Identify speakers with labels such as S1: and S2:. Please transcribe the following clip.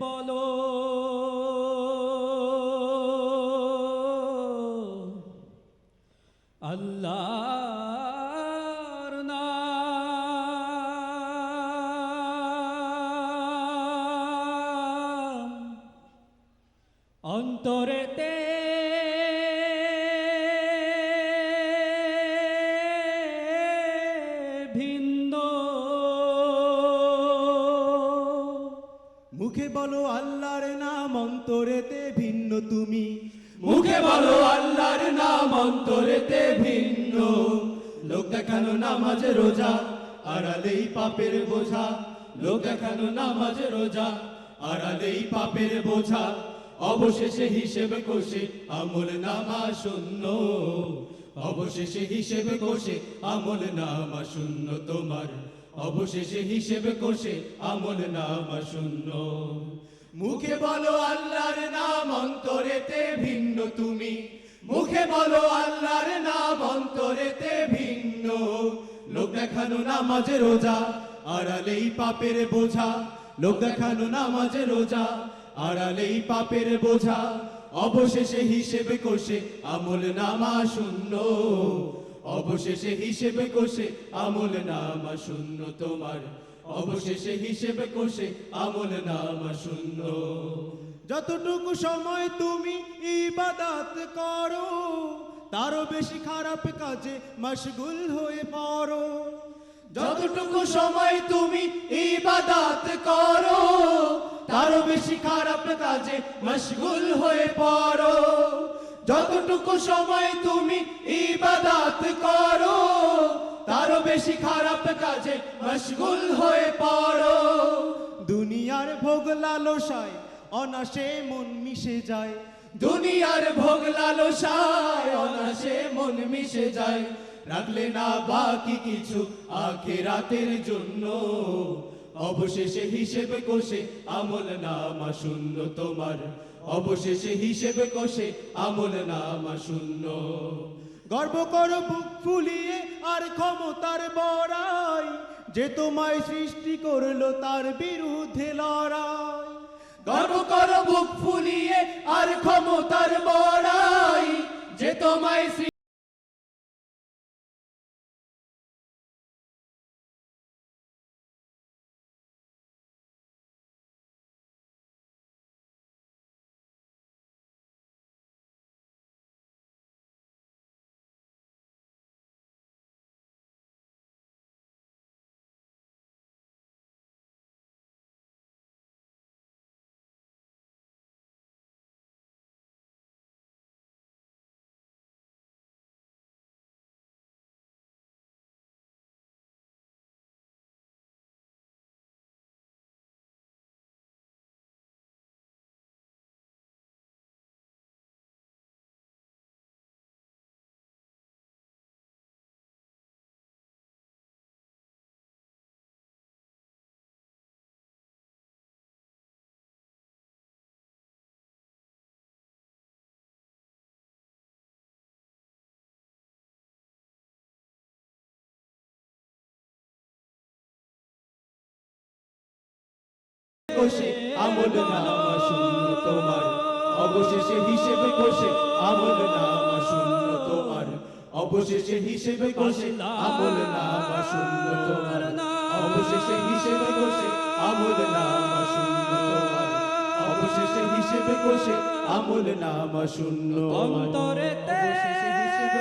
S1: বলো। আল্লাহর নাম অন্তরেতে
S2: মুখে বলো আল্লাহর নাম, অন্তরেতে ভিন্ন তুমি।
S3: মুখে বলো আল্লাহর নাম, অন্তরেতে ভিন্ন। লোক দেখানো নামাজ রোজা, আড়ালেই পাপের বোঝা। লোক দেখানো নামাজ রোজা, আড়ালেই পাপের বোঝা। অবশেষে হিসেব কোষে আমল নামা শূন্য। অবশেষে হিসেব কোষে আমল নামা শূন্য তোমার। অবশেষে হিসেব কোষে আমল নামা শূন্য। মুখে বলো আল্লাহর নাম, অন্তরেতে ভিন্ন তুমি। মুখে বলো আল্লাহর নাম, অন্তরেতে ভিন্ন। লোক দেখানো নামাজ রোজা, আড়ালেই পাপের বোঝা। লোক দেখানো নামাজ রোজা, আড়ালেই পাপের বোঝা। অবশেষে হিসেবে কোষে আমল নামা শূন্য। অবশেষে হিসেবে কোষে আমল নামা শূন্য তোমার। অবশেষে হিসেবে কোষে আমল নামা শূন্য।
S2: যতটুকু সময় তুমি ইবাদত করো, তারও বেশি খারাপ কাজে মশগুল হয়ে পড়ো।
S3: যতটুকু সময় তুমি ইবাদত করো তারও বেশি খারাপ কাজে মশগুল হয়ে পড়ো। যতটুকু সময় তুমি ইবাদত করো, তারও বেশি খারাপ কাজে মশগুল হয়ে পড়ো।
S2: দুনিয়ার ভোগ লালসায় অনাসে মন মিশে যায়।
S3: দুনিয়ার ভোগ লালসায় অনাসে মন মিশে যায়। রাখলে না বাকি কিছু আখেরাতের জন্য। অবশেষে হিসেবে কোষে আমল নামা শূন্য তোমার। অবশেষে হিসেবে কোষে আমল নামা শূন্য।
S2: গর্ব কর বুক ফুলিয়ে আর ক্ষমতার বড়াই, যে তোমায় সৃষ্টি করল তার বিরুদ্ধে লড়াই।
S3: গর্ব করো কোষে আমল নামা শূন্য তোমার। অবশেষে হিসেবে কোষে আমল নামা শূন্য তোমার। অবশেষে হিসেবে কোষে আমল নামা শূন্য তোমার। অবশেষে হিসেবে কোষে আমল নামা শূন্য তোমার। অবশেষে হিসেবে কোষে আমল নামা শূন্য তোমার।
S1: অন্তরেতে
S3: অবশেষে হিসেবে